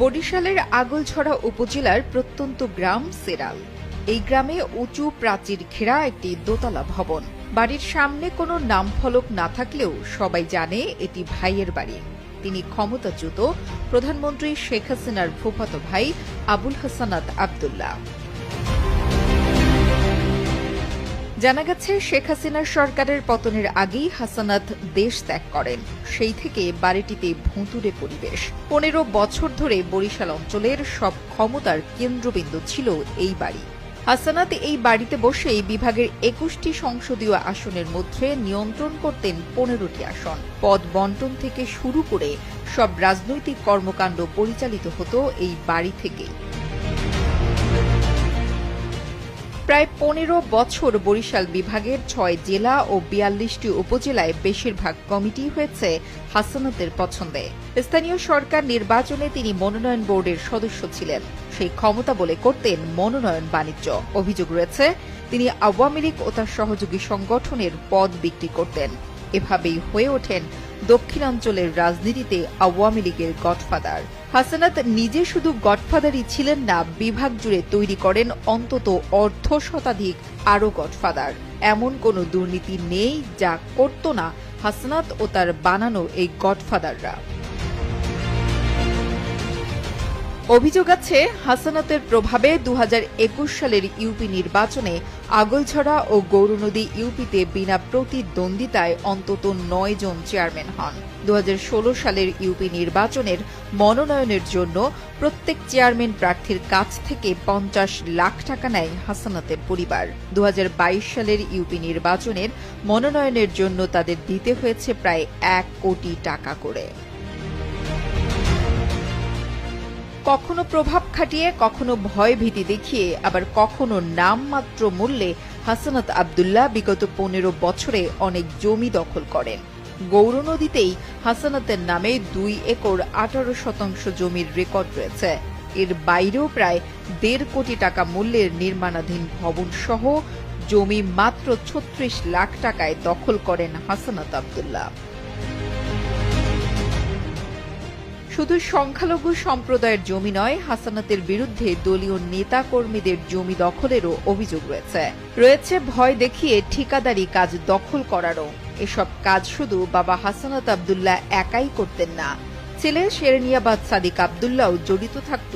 বরিশালের আগলছড়া উপজেলার প্রত্যন্ত গ্রাম সেরাল। এই গ্রামে উঁচু প্রাচীর ঘেরা একটি দোতলা ভবন। বাড়ির সামনে কোনো নামফলক না থাকলেও সবাই জানে এটি ভাইয়ের বাড়ি। তিনি ক্ষমতাচ্যুত প্রধানমন্ত্রী শেখ হাসিনার ভূপত ভাই আবুল হাসানাত আবদুল্লাহ। জানা গেছে, শেখ হাসিনার সরকারের পতনের আগেই হাসানাত দেশ ত্যাগ করেন। সেই থেকে বাড়িটিতে ভুতুরে পরিবেশ। পনেরো বছর ধরে বরিশাল অঞ্চলের সব ক্ষমতার কেন্দ্রবিন্দু ছিল এই বাড়ি। হাসানাত এই বাড়িতে বসেই বিভাগের একুশটি সংসদীয় আসনের মধ্যে নিয়ন্ত্রণ করতেন পনেরোটি আসন। পদ বন্টন থেকে শুরু করে সব রাজনৈতিক কর্মকাণ্ড পরিচালিত হতো এই বাড়ি থেকেই। প্রায় পনেরো বছর বরিশাল বিভাগের ছয় জেলা ও বিয়াল্লিশটি উপজেলায় বেশিরভাগ কমিটি হয়েছে হাসানাতের পছন্দে। স্থানীয় সরকার নির্বাচনে তিনি মনোনয়ন বোর্ডের সদস্য ছিলেন। সেই ক্ষমতা বলে করতেন মনোনয়ন বাণিজ্য। অভিযোগ রয়েছে, তিনি আওয়ামী লীগ ও তার সহযোগী সংগঠনের পদ বিক্রি করতেন। এভাবেই হয়ে ওঠেন দক্ষিণাঞ্চলের রাজনীতিতে আওয়ামী লীগের গডফাদার। হাসানাত নিজে শুধু গডফাদারই ছিলেন না, বিভাগ জুড়ে তৈরি করেন অন্তত অর্ধ শতাধিক আরও গডফাদার। এমন কোনো দুর্নীতি নেই যা করত না হাসনাত ও তার বানানো এই গডফাদাররা। অভিযোগ আছে, হাসানাতের প্রভাবে দু হাজার একুশ সালের ইউপি নির্বাচনে আগলছড়া ও গৌরনদী ইউপিতে বিনা প্রতিদ্বন্দ্বিতায় অন্তত নয় জন চেয়ারম্যান হন। দু হাজার ষোলো সালের ইউপি নির্বাচনের মনোনয়নের জন্য প্রত্যেক চেয়ারম্যান প্রার্থীর কাছ থেকে পঞ্চাশ লাখ টাকা নেয় হাসানাতের পরিবার। দু হাজার বাইশ সালের ইউপি নির্বাচনের মনোনয়নের জন্য তাদের দিতে হয়েছে প্রায় এক কোটি টাকা করে। কখনো প্রভাব খাটিয়ে, কখনো ভয় ভীতি দেখিয়ে, আবার কখনো নামমাত্র মূল্যে হাসানাত আবদুল্লাহ বিগত পনেরো বছরে অনেক জমি দখল করেন। গৌরনদীতেই হাসানাতের নামে দুই একর আঠারো শতাংশ জমির রেকর্ড রয়েছে। এর বাইরেও প্রায় দেড় কোটি টাকা মূল্যের নির্মাণাধীন ভবন সহ জমি মাত্র ছত্রিশ লাখ টাকায় দখল করেন হাসানাত আবদুল্লাহ। শুধু সংখ্যালঘু সম্প্রদায়ের জমি নয়, হাসানাতের বিরুদ্ধে দলীয় নেতা কর্মীদের জমি দখলেরও অভিযোগ রয়েছে। রয়েছে ভয় দেখিয়ে ঠিকাদারি কাজ দখল করারও। এসব কাজ শুধু বাবা হাসানাত আবদুল্লাহ একাই করতেন না। ছেলে শেরনিয়াবাদ সাদিক আবদুল্লাহ জড়িত থাকত